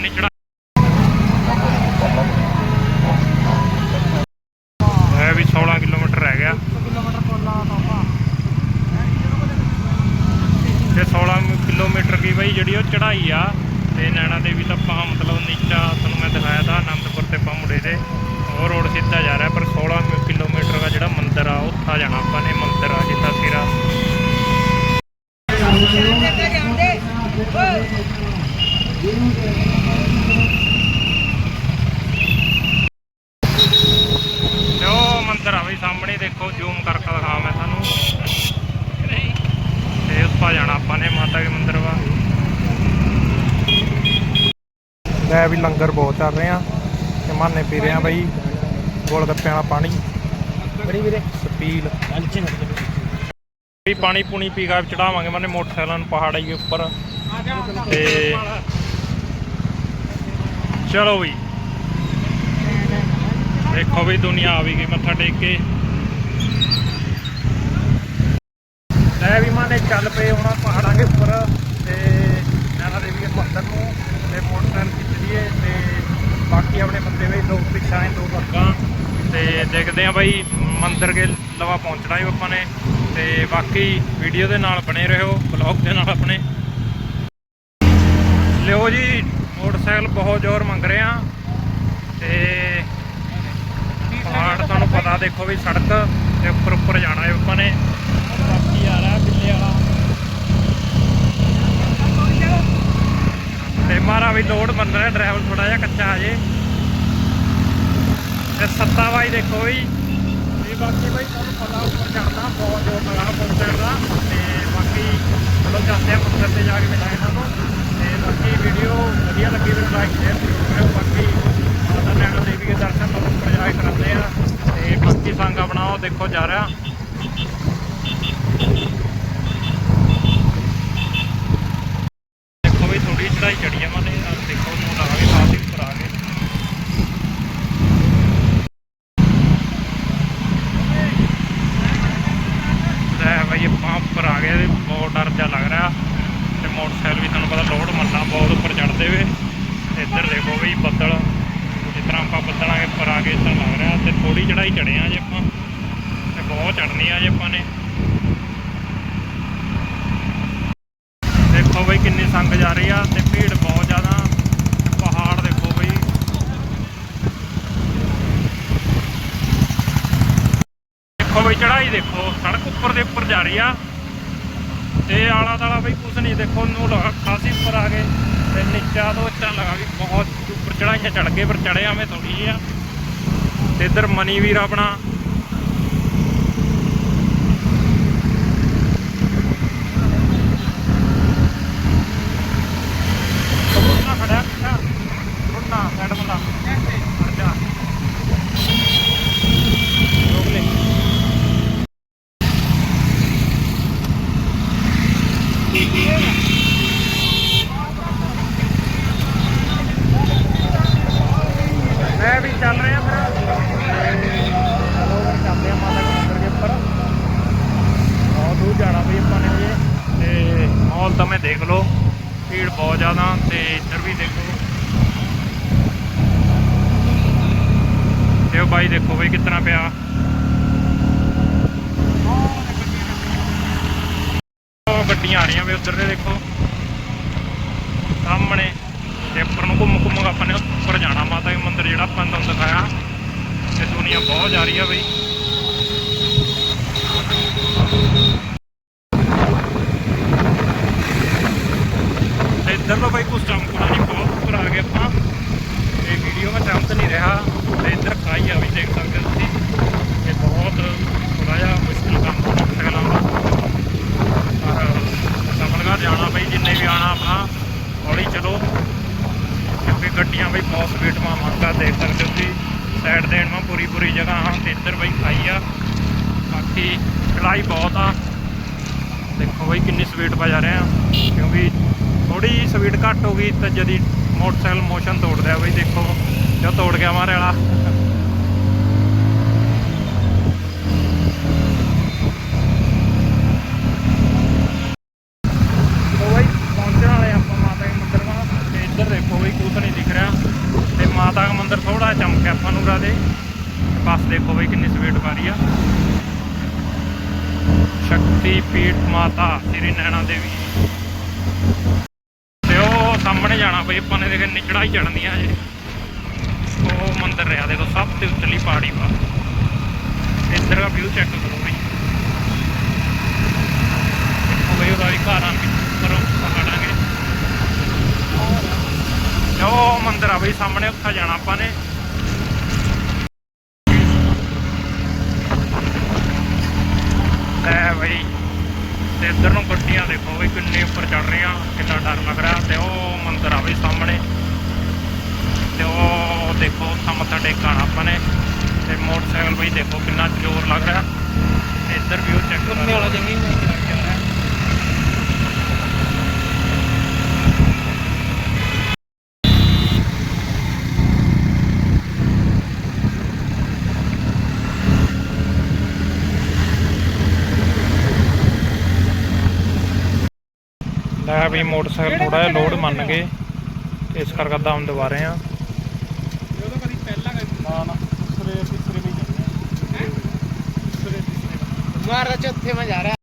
ਕਿੰਨੀ ਚੜਾ ਇਹ ਵੀ 16 ਕਿਲੋਮੀਟਰ ਰਹਿ ਗਿਆ ਕਿਲੋਮੀਟਰ ਕੋਲਾ ਪਾਪਾ ਤੇ 16 ਕਿਲੋਮੀਟਰ ਦੀ ਬਈ ਜਿਹੜੀ ਉਹ ਚੜਾਈ ਆ ਤੇ ਨੈਣਾ ਦੇਵੀ ਤਾਂ ਆਪਾਂ ਮਤਲਬ ਨੀਚਾ ਤੁਹਾਨੂੰ ਮੈਂ ਦਿਖਾਇਆ ਤਾਂ ਆਨੰਦਪੁਰ ਤੇ ਆਪਾਂ ਮੁੜੇ ਤੇ ਉਹ ਰੋਡ ਸਿੱਧਾ ਜਾ ਰਿਹਾ ਪਰ 16 ਕਿਲੋਮੀਟਰ ਦਾ ਜਿਹੜਾ ਮੰਦਿਰ ਆ ਉੱਥਾ ਜਾਣਾ ਆਪਾਂ ਨੇ ਮੰਦਿਰ ਆ ਜਿੱਥਾ ਸਿਰਾ ਤੇ ਉਹ ਮੰਦਿਰ ਆ ਬਈ ਸਾਹਮਣੇ ਦੇਖੋ ਜ਼ੂਮ ਕਰਕੇ ਦਿਖਾ ਮੈਂ ਤੁਹਾਨੂੰ ਤੇ ਉੱਪਾ ਜਾਣਾ ਆਪਾਂ ਨੇ ਮਾਤਾ ਦੇ ਮੰਦਿਰ ਵਾ ਲੈ ਵੀ ਲੰਗਰ ਬਹੁਤ ਚੱਲ ਰਹੇ। ਆ ਤੇ ਮਾਨੇ ਪੀ ਰਹੇ ਆ ਬਈ ਗੋਲ ਗੱਪਿਆਂ ਵਾਲਾ ਪਾਣੀ। ਬੜੀ ਵੀਰੇ। ਸਪੀਲ। ਵੀ ਪਾਣੀ ਪੂਣੀ ਪੀ ਕੇ ਚੜਾਵਾਂਗੇ ਮਾਨੇ ਮੋਟਰਸਾਈਕਲਾਂ ਨੂੰ ਪਹਾੜਾਂ ਦੇ ਉੱਪਰ। ਤੇ ਚਲੋ ਵੀ ਦੇਖੋ ਵੀ ਦੁਨੀਆ ਆ ਵੀ ਗਈ ਮੱਥਾ ਟੇਕ ਕੇ। ਲੈ ਵੀ ਮਾਨੇ ਚੱਲ ਪਏ ਹੁਣ ਪਹਾੜਾਂ ਦੇ ਉੱਪਰ ਤੇ ਨੈਣਾ ਦੇਵੀ ਦੇ ਮੰਦਰ ਨੂੰ ਤੇ ਮੋਟਰਸਾਈਕਲ ਖਿੱਚ ਲਈਏ ਤੇ ਬਾਕੀ ਆਪਣੇ ਬੰਦੇ ਵੀ ਦੋ ਪਿੱਛਾ ਦੋ ਅੱਗਾਂ ਤੇ ਦੇਖਦੇ ਆ ਬਾਈ ਮੰਦਰ ਕੇ ਲਵਾ ਪਹੁੰਚਣਾ ਹੀ ਆਪਾਂ ਨੇ ਤੇ ਬਾਕੀ ਵੀਡੀਓ ਦੇ ਨਾਲ ਬਣੇ ਰਹੋ ਬਲੌਗ ਦੇ ਨਾਲ ਆਪਣੇ। ਲਿਓ ਜੀ, ਮੋਟਰਸਾਈਕਲ ਬਹੁਤ ਜ਼ੋਰ ਮੰਗ ਰਹੇ ਆ। ਤੇ ਪਹਾੜ ਤੁਹਾਨੂੰ ਪਤਾ ਦੇਖੋ ਵੀ ਸੜਕ ਤੇ ਉੱਪਰ ਉੱਪਰ ਜਾਣਾ ਹੈ ਆਪਾਂ ਨੇ। ਬਾਕੀ ਆ ਰਿਹਾ ਬਿੱਲੇ ਵਾਲਾ। ਤੇ ਮਾਰਾ ਵੀ ਲੋਡ ਬਣ ਰਿਹਾ ਡਰਾਈਵਰ ਥੋੜਾ ਜਿਹਾ ਕੱਚਾ ਹਜੇ। ਤੇ ਸੱਤਾ ਬਾਈ ਦੇਖੋ ਵੀ। ਬਾਕੀ ਬਾਈ, ਤੁਹਾਨੂੰ ਪਤਾ ਉੱਪਰ ਚੜਨਾ ਬਹੁਤ ਜ਼ੋਰ ਲਗਾ ਮੋਟਰਸਾਈਕਲ ਦਾ ਤੇ ਬਾਕੀ ਚਲੋ ਜਾਂਦੇ ਆ ਮੰਦਰ ਤੇ ਜਾ ਕੇ ਮਿਲਾਂਗੇ ਤੁਹਾਨੂੰ। ਤੇ ਬਾਕੀ ਵੀਡੀਓ ਵਧੀਆ ਲੱਗੀ ਤਾਂ ਲਾਈਕ ਸ਼ੇਅਰ ਕਰਿਓ। ਬਾਕੀ ਮਾਤਾ ਨੈਣਾ ਦੇਵੀ ਦੇ ਦਰਸ਼ਨ ਤੁਹਾਨੂੰ ਉੱਪਰ ਜਾ ਕੇ ਕਰਾਉਂਦੇ ਆ। ਤੇ ਬਾਕੀ ਸੰਗ ਆਪਣਾ ਉਹ ਦੇਖੋ ਜਾ ਰਿਹਾ ਦੇਖੋ ਵੀ ਥੋੜੀ ਚੜਾਈ ਚੜੀ ਆ ਮਾਨੇ ਆਹ ਦੇਖੋ ਨੂੰ ਲਾ ਕੇ ਕਾਫੀ ਉੱਪਰ ਆ ਗਏ ਲੈ ਭਾਈ ਆਪਾਂ ਉੱਪਰ ਆ ਗਏ ਤੇ ਬਹੁਤ ਡਰ ਜਿਹਾ ਲੱਗ ਰਿਹਾ ਤੇ ਮੋਟਰਸਾਈਕਲ ਵੀ ਤੁਹਾਨੂੰ ਪਤਾ ਲੋਡ ਮੰਨਣਾ ਬਹੁਤ ਉੱਪਰ ਚੜਦੇ ਵੇ। ਇੱਧਰ ਦੇਖੋ ਬਈ ਬੱਦਲ, ਜਿਸ ਤਰ੍ਹਾਂ ਆਪਾਂ ਬੱਦਲਾਂ ਦੇ ਉੱਪਰ ਆ ਕੇ ਇੱਧਰ ਲੱਗ ਰਿਹਾ ਤੇ ਥੋੜੀ ਚੜਾਈ ਚੜੇ ਆ ਜੇ ਆਪਾਂ। ਤੇ ਬਹੁਤ ਚੜਨੀ ਆ ਜੇ ਆਪਾਂ ਨੇ। ਦੇਖੋ ਬਈ ਕਿੰਨੀ ਸੰਗ ਜਾ ਰਹੀ ਆ ਤੇ ਭੀੜ ਬਹੁਤ ਜ਼ਿਆਦਾ। ਪਹਾੜ ਦੇਖੋ ਬਈ। ਦੇਖੋ ਬਈ ਚੜਾਈ ਦੇਖੋ, ਸੜਕ ਉੱਪਰ ਦੇ ਉੱਪਰ ਜਾ ਰਹੀ ਆ। ਤੇ ਆਲਾ ਦਾਲਾ ਬਈ ਕੁਛ ਨਹੀਂ, ਦੇਖੋ ਨੂੰ ਲਗਾ ਖਾਸੀ ਉੱਪਰ ਆ ਗਏ ਤੇ ਨੀਚਾ ਤੋਂ ਇੱਦਾਂ ਲਗਾ ਵੀ ਬਹੁਤ ਉੱਪਰ ਚੜਾਈਆਂ ਚੜ ਗਏ ਪਰ ਚੜਿਆ ਮੈਂ ਥੋੜੀ ਆ। ਤੇ ਇੱਧਰ ਮਨੀ ਵੀਰ ਆਪਣਾ ਮੁੰਨਾ ਖੜਾ ਖੜਾ ਮੁੰਨਾ ਸਾਈਡ ਮੁੰਨਾ ਹਟ ਜਾ ਰੋਕ ਲੈ ਮੈਂ ਵੀ ਚੱਲ ਰਿਹਾ ਫਿਰ। ਚਲੋ ਚੱਲਦੇ ਆ ਮਾਤਾ ਦੇ ਮੰਦਿਰ ਦੇ ਉੱਪਰ ਬਹੁਤ ਦੂਰ ਜਾਣਾ ਵੀ ਆਪਾਂ ਨੇ ਹਜੇ। ਤੇ ਮਾਹੌਲ ਤਾਂ ਮੈਂ ਦੇਖ ਲਓ। ਭੀੜ ਬਹੁਤ ਜ਼ਿਆਦਾ ਤੇ ਇੱਧਰ ਵੀ ਦੇਖੋ। ਤੇ ਉਹ ਬਾਈ ਦੇਖੋ ਬਈ ਕਿਤਨਾ ਪਿਆ ਉਹ ਗੱਡੀਆਂ ਆ ਰਹੀਆਂ ਵੀ ਉਧਰ ਦੇ ਦੇਖੋ। ਸਾਹਮਣੇ ਤੇ ਉੱਪਰ ਨੂੰ ਘੁੰਮ ਘੁੰਮ ਕੇ ਆਪਾਂ ਨੇ ਉੱਪਰ ਜਾਣਾ, ਮਾਤਾ ਦੇ ਮੰਦਿਰ ਜਿਹੜਾ ਆਪਾਂ ਤੁਹਾਨੂੰ ਦਿਖਾਇਆ। ਤੇ ਦੁਨੀਆ ਬਹੁਤ ਜਾ ਰਹੀ ਆ ਬਈ ਤੇ ਇੱਧਰ ਤਾਂ ਬਈ ਕੁਛ ਚਮਕਦਾ ਨਹੀਂ ਬਹੁਤ ਉੱਪਰ ਆ ਗਏ ਆਪਾਂ ਤੇ ਵੀਡੀਓ ਵਿੱਚ ਚਮਕ ਨਹੀਂ ਰਿਹਾ ਤੇ ਇੱਧਰ ਖਾਈ ਆ ਵੀ ਦੇਖ ਸਕਦੇ ਹੋ ਤੁਸੀਂ ਇਹ ਬਹੁਤ ਥੋੜਾ ਜਿਹਾ ਮੁਸ਼ਕਿਲ ਕੰਮ ਮੋਟਰਸਾਈਕਲਾਂ ਦਾ ਪਰ ਸਮਝਗਾ ਜਾਣਾ ਬਈ ਜਿੰਨੇ ਵੀ ਆਣਾ ਆਪਣਾ ਹੌਲੀ ਚਲੋ ਕਿਉਂਕਿ ਗੱਡੀਆਂ ਬਈ ਬਹੁਤ ਸਪੀਡ ਮਾ ਮੰਗਾ ਦੇਖ ਸਕਦੇ ਹੋ ਤੁਸੀਂ ਸਾਈਡ ਦੇਣ ਮਾ ਪੂਰੀ ਪੂਰੀ ਜਗ੍ਹਾ ਹਾਂ ਤੇ ਇੱਧਰ ਬਈ ਖਾਈ ਆ। ਬਾਕੀ ਚੜਾਈ ਬਹੁਤ ਆ। ਦੇਖੋ ਬਈ ਕਿੰਨੀ ਸਪੀਡ ਪਾ ਜਾ ਰਹੇ ਆ। ਕਿਉਂਕਿ ਥੋੜੀ ਸਪੀਡ ਘੱਟ ਹੋ ਗਈ ਤਾਂ ਜਦੀ ਮੋਟਰਸਾਈਕਲ ਮੋਸ਼ਨ ਤੋੜ ਰਿਹਾ ਬਈ ਦੇਖੋ। ਜੋ ਤੋੜ ਗਿਆ ਮਾਰੇ ਵਾਲਾ। ਨਹੀਂ ਦਿਖ ਰਿਹਾ। ਤੇ ਮਾਤਾ ਦਾ ਮੰਦਿਰ ਥੋੜਾ ਚਮਕਿਆ ਆਪਾਂ ਨੂੰ ਰਾਦੇ ਬਸ ਦੇਖੋ ਬਈ ਕਿੰਨੀ ਸਪੀਡ ਮਾਰੀ ਆ। ਸ਼ਕਤੀ ਪੀਠ ਮਾਤਾ, ਸ੍ਰੀ ਨੈਣਾ ਦੇਵੀ। ਤੇ ਉਹ ਸਾਹਮਣੇ ਜਾਣਾ ਬਈ, ਆਪਾਂ ਨੇ ਦੇਖ ਨਿਚੜਾ ਹੀ ਚੜਨੀ ਆ ਜੇ ਉਹ ਮੰਦਿਰ ਰਿਹਾ, ਦੇਖੋ ਸਭ ਤੇ ਉੱਚੀ ਪਹਾੜੀ ਵਾ। ਇੱਧਰ ਦਾ ਵਿਊ ਚੈੱਕ ਕਰੋ ਬਈ। ਉਹ ਬਈ ਉਹਦਾ ਵੀ ਘਰ ਆ। ਕਰੋ ਉਹ ਮੰਦਿਰ ਆ ਬਈ ਸਾਹਮਣੇ ਉੱਥੇ ਜਾਣਾ ਆਪਾਂ ਨੇ। ਲੈ ਬਈ ਤੇ ਇੱਧਰ ਨੂੰ ਗੱਡੀਆਂ ਦੇਖੋ ਬਈ ਕਿੰਨੇ ਉੱਪਰ ਚੜ ਰਹੀਆਂ ਕਿੰਨਾ ਡਰ ਲੱਗ ਰਿਹਾ ਤੇ ਉਹ ਮੰਦਿਰ ਆ ਬਈ ਸਾਹਮਣੇ। ਤੇ ਉਹ ਦੇਖੋ ਉੱਥਾ ਮੱਥਾ ਟੇਕਣਾ ਆਪਾਂ ਨੇ ਤੇ ਮੋਟਰਸਾਈਕਲ ਬਈ ਦੇਖੋ ਕਿੰਨਾ ਜ਼ੋਰ ਲੱਗ ਰਿਹਾ। ਇੱਧਰ ਵੀ ਉਹ ਚੈੱਕ ਵਾਲਾ ਜੰਗੀ ਲੈ ਵੀ ਮੋਟਰਸਾਈਕਲ ਥੋੜਾ ਜਿਹਾ ਲੋਡ ਮੰਨ ਗਏ ਤੇ ਇਸ ਕਰਕੇ ਦਮ ਦਵਾ ਰਹੇ ਆ ਉਹਦਾ ਕਦੀ ਪਹਿਲਾਂ ਕਦੀ ਨਾ ਨਾ ਦੂਸਰੇ ਤੀਸਰੇ ਵਿੱਚ ਜਾਂਦੇ ਦੂਸਰੇ ਤੀਸਰੇ ਮਾਰ ਚੌਥੇ ਮੈਂ ਜਾ ਰਿਹਾ।